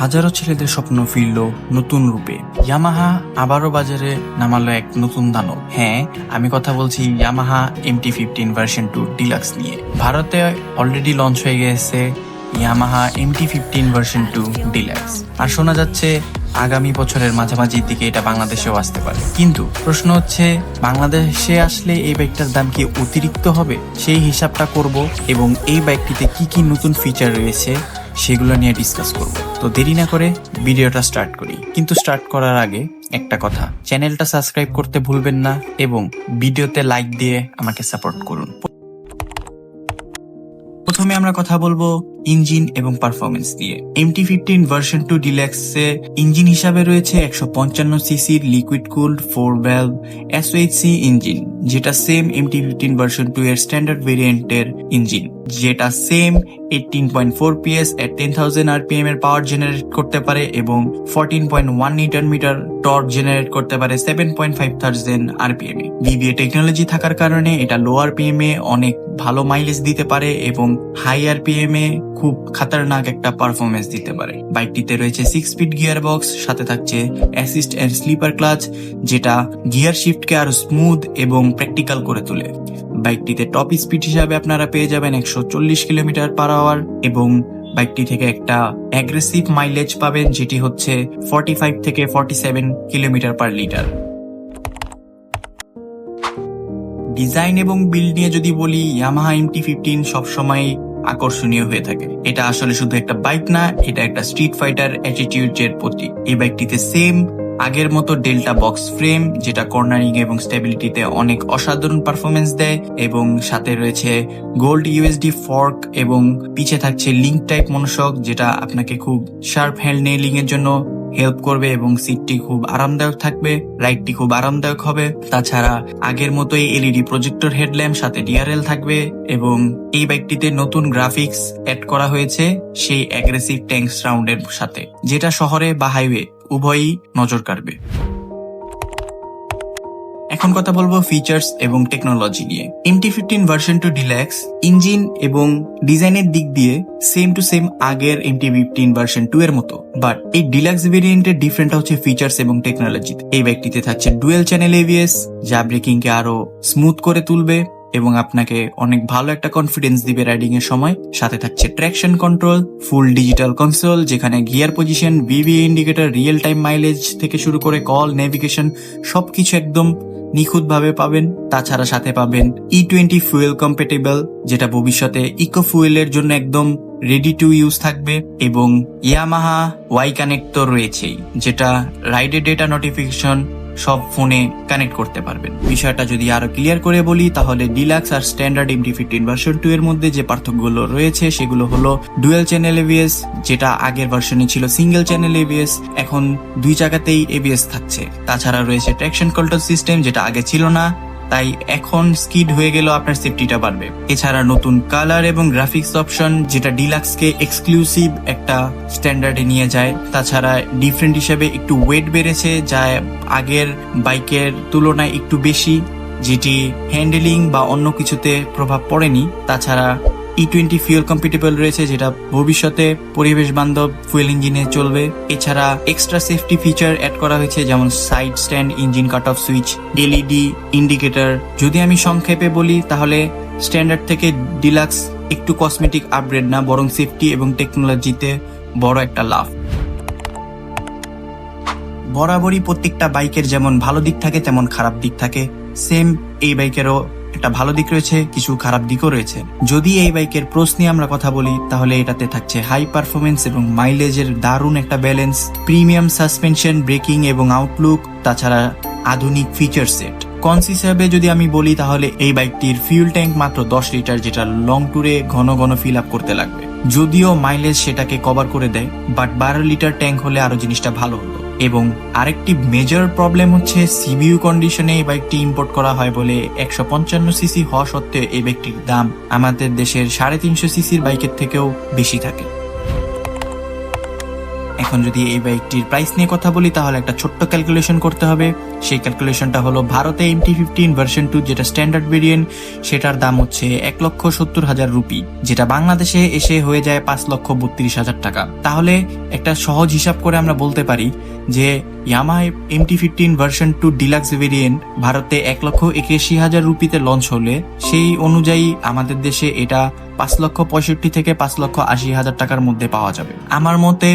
হাজারো ছেলেদের স্বপ্ন ফিরল নতুন রূপে। ইয়ামাহা আবারও বাজারে নামালো এক নতুন দানব। হ্যাঁ আমি কথা বলছি Yamaha MT fifteen version two deluxe নিয়ে। ভারতে অলরেডি লঞ্চ হয়ে গেছে Yamaha MT fifteen version two deluxe আর শোনা যাচ্ছে আগামী বছরের মাঝামাঝির দিকে এটা বাংলাদেশেও আসতে পারে। কিন্তু প্রশ্ন হচ্ছে, বাংলাদেশে আসলে এই বাইকটার দাম কি অতিরিক্ত হবে? সেই হিসাবটা করব এবং এই বাইকটিতে কি কি নতুন ফিচার রয়েছে? সেগুলো নিয়ে ডিসকাস করব। তো দেরি না করে ভিডিওটা স্টার্ট করি। কিন্তু স্টার্ট করার আগে একটা কথা চ্যানেলটা সাবস্ক্রাইব করতে ভুলবেন না এবং ভিডিওতে লাইক দিয়ে আমাকে সাপোর্ট করুন। প্রথমে আমরা কথা বলব ইঞ্জিন এবং পারফরমেন্স দিয়ে। এমটি ফিফটিন ভার্সন টু ডিল্যাক্সে ইঞ্জিন হিসাবে রয়েছে একশো পঞ্চান্ন সিসির liquid cooled four valve SOHC engine যেটা same MT fifteen version two এর স্ট্যান্ডার্ড ভেরিয়েন্টের ইঞ্জিন যেটা same eighteen point four PS at ten thousand RPM এর পাওয়ার জেনারেট করতে পারে এবং fourteen point one newton metre torque generate করতে পারে seven point five thousand RPM এ। ভিভিএ টেকনোলজি থাকার কারণে এটা লো আরপিএম এ অনেক ভালো মাইলেজ দিতে পারে এবং হাই আরপিএম এ খুব খাতারনাক একটা পারফরমেন্স দিতে পারে। বাইকটিতে রয়েছে সিক্স স্পিড গিয়ার বক্স সাথে থাকছে অ্যাসিস্ট অ্যান্ড স্লিপার ক্লাচ যেটা গিয়ার শিফটকে আরও স্মুথ এবং প্র্যাকটিক্যাল করে তোলে। বাইকটিতে টপ স্পিড হিসাবে আপনারা পেয়ে যাবেন একশো চল্লিশ কিলোমিটার পার আওয়ার এবং বাইকটি থেকে একটা অ্যাগ্রেসিভ মাইলেজ পাবেন, যেটি হচ্ছে ফর্টি ফাইভ থেকে forty seven kilometre per litre design এবং বিল্ড নিয়ে যদি বলি ইয়ামাহা এমটি ফিফটিন সবসময় আকর্ষণীয় হয়ে থাকে। এটা আসলে শুধু একটা বাইক না, এটা একটা স্ট্রিট ফাইটার অ্যাটিটিউড এর প্রতীক। এই বাইকটিতে সেম আগের মতো ডেল্টা বক্স ফ্রেম যেটা কর্নারিং এবং স্টেবিলিটিতে অনেক অসাধারণ পারফরমেন্স দেয় এবং সাথে রয়েছে গোল্ড ইউএসডি ফর্ক এবং পিছে থাকছে লিঙ্ক টাইপ মনসক, যেটা আপনাকে খুব শার্প হ্যান্ড নেলিং এর জন্য হেল্প করবে এবং সিটটি খুব আরামদায়ক থাকবে লাইটটি খুব আরামদায়ক হবে। তাছাড়া আগের মতোই এলইডি প্রজেক্টর হেডল্যাম্প সাথে ডিআরএল থাকবে এবং এই বাইকটিতে নতুন গ্রাফিক্স অ্যাড করা হয়েছে সেই অ্যাগ্রেসিভ ট্যাঙ্ক সাউন্ডের সাথে, যেটা শহরে বা হাইওয়ে উভয়ই নজর কাড়বে। এখন কথা বলব ফিচার্স এবং টেকনোলজি নিয়ে। MT fifteen version two deluxe engine এবং ডিজাইনের দিক দিয়ে সেম টু সেম আগের এমটি ফিফটিন ভার্সন টু এর মতো। বাট এই ডিলাক্স ভেরিয়েন্টের ডিফারেন্ট হচ্ছে ফিচার্স এবং টেকনোলজি এই ব্যক্তিতে থাকছে ডুয়েল চ্যানেল এভিএস যা ব্রেকিং কে আরও স্মুথ করে তুলবে। এবং আপনাকে অনেক ভালো একটা কনফিডেন্স দিবে রাইডিং এর সময়। সাথে থাকছে traction control full digital console যেখানে গিয়ার পজিশন ভিভি ইন্ডিকেটর রিয়েল টাইম মাইলেজ থেকে শুরু করে কল নেভিগেশন সবকিছু একদম নিখুঁতভাবে পাবেন। তাছাড়া সাথে পাবেন ই টোয়েন্টি ফুয়েল কম্পেটেবল যেটা ভবিষ্যতে ইকো ফুয়েলের জন্য একদম রেডি টু ইউজ থাকবে। এবং ইয়ামাহা ওয়াই কানেক্ট তো রয়েছেই, যেটা রাইডের ডেটা নোটিফিকেশন সব ফোনে কানেক্ট করতে পারবেন। বিষয়টা যদি আরও ক্লিয়ার করে বলি, তাহলে ডিলাক্স আর standard MT fifteen version two এর মধ্যে যে পার্থক্যগুলো রয়েছে, সেগুলো হলো ডুয়েল চ্যানেল এভিএস যেটা আগের ভার্সনে ছিল সিঙ্গেল চ্যানেল এভিএস এখন দুই জায়গাতেই এবিএস থাকছে। তাছাড়া রয়েছে ট্র্যাকশন কন্ট্রোল সিস্টেম যেটা আগে ছিল না। তাই এখন স্কিড হয়ে গেল আপনার সেফটিটা বাড়বে। এছাড়া নতুন কালার এবং গ্রাফিক্স অপশন যেটা ডিলাক্সকে এক্সক্লুসিভ একটা স্ট্যান্ডার্ডে নিয়ে যায়। তাছাড়া ডিফারেন্ট হিসেবে একটু ওয়েট বেড়েছে, যা আগের বাইকের তুলনায় একটু বেশি, যেটি হ্যান্ডেলিং বা অন্য কিছুতে প্রভাব পড়েনি। তাছাড়া ই টোয়েন্টি ফিউল কম্পিটেবল রয়েছে, যেটা ভবিষ্যতে পরিবেশ বান্ধব ফুয়েল ইঞ্জিনে চলবে। এছাড়া এক্সট্রা সেফটি ফিচার অ্যাড করা হয়েছে, যেমন side stand engine cut off switch LED indicator যদি আমি সংক্ষেপে বলি, তাহলে স্ট্যান্ডার্ড থেকে ডিলাক্স একটু কসমেটিক আপগ্রেড না, বরং সেফটি এবং টেকনোলজিতে বড় একটা লাভ। বরাবরই প্রত্যেকটা বাইকের যেমন ভালো দিক থাকে, তেমন খারাপ দিক থাকে। সেম এই বাইকেরও একটা ভালো দিক রয়েছে, কিছু খারাপ দিকও রয়েছে। যদি এই বাইকের প্রোস নিয়ে আমরা কথা বলি, তাহলে এটাতে থাকছে হাই পারফরমেন্স এবং মাইলেজের দারুণ একটা ব্যালেন্স প্রিমিয়াম সাসপেনশন ব্রেকিং এবং আউটলুক তাছাড়া আধুনিক ফিচার সেট কনস হিসাবে যদি আমি বলি, তাহলে এই বাইকটির ফিউল ট্যাঙ্ক মাত্র দশ লিটার, যেটা লং ট্যুরে ঘন ঘন ফিল আপ করতে লাগবে। যদিও মাইলেজ সেটাকে কভার করে দেয় বাট বারো লিটার ট্যাঙ্ক হলে আরও জিনিসটা ভালো হতো। এবং আরেকটি মেজর প্রবলেম হচ্ছে সিবিইউ কন্ডিশনে এই বাইকটি ইম্পোর্ট করা হয় বলে একশো পঞ্চান্ন সিসি হওয়া সত্ত্বেও এই বাইকটির দাম আমাদের দেশের সাড়ে তিনশো সিসির বাইকের থেকেও বেশি থাকে। এখন যদি এই বাইকটির প্রাইস নিয়ে কথা বলি, তাহলে একটা ছোট্ট ক্যালকুলেশন করতে হবে। সেই ক্যালকুলেশনটা হলো ভারতে এমটি ফিফটিন ভার্সন টু যেটা স্ট্যান্ডার্ড ভেরিয়েন্ট সেটার দাম হচ্ছে এক লক্ষ সত্তর হাজার রুপি, যেটা বাংলাদেশে এসে হয়ে যায় পাঁচ লক্ষ বত্রিশ হাজার টাকা। তাহলে একটা সহজ হিসাব করে আমরা বলতে পারি যে Yamaha MT fifteen version two deluxe variant ভারতে এক লক্ষ একাশি হাজার রুপিতে লঞ্চ হলে, সেই অনুযায়ী আমাদের দেশে এটা পাঁচ লক্ষ পঁয়ষট্টি থেকে পাঁচ লক্ষ আশি হাজার টাকার মধ্যে পাওয়া যাবে। আমার মতে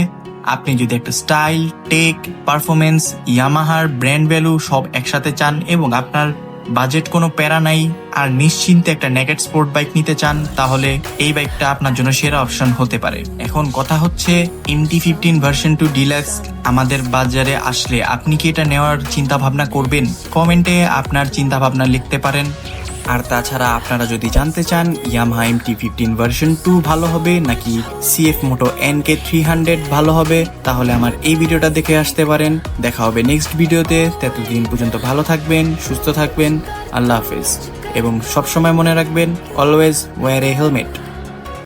আপনি যদি একটা স্টাইল, টেক পারফরমেন্স ইয়ামাহার ব্র্যান্ড ভ্যালু সব একসাথে চান এবং আপনার বাজেট কোনো প্যারা নাই আর নিশ্চিন্তে একটা নেকেট স্পোর্ট বাইক নিতে চান, তাহলে এই বাইকটা আপনার জন্য সেরা অপশন হতে পারে। এখন কথা হচ্ছে MT fifteen version two deluxe আমাদের বাজারে আসলে আপনি কি এটা নেওয়ার চিন্তা ভাবনা করবেন? কমেন্টে আপনার চিন্তা ভাবনা লিখতে পারেন। আর তাছাড়া আপনারা যদি জানতে চান Yamaha MT fifteen version two ভালো হবে, নাকি CF Moto N K three hundred ভালো হবে, তাহলে আমার এই ভিডিওটা দেখে আসতে পারেন। দেখা হবে নেক্সট ভিডিওতে। ততদিন পর্যন্ত ভালো থাকবেন, সুস্থ থাকবেন। আল্লাহ হাফেজ। এবং সবসময় মনে রাখবেন অলওয়েজ ওয়ার এ হেলমেট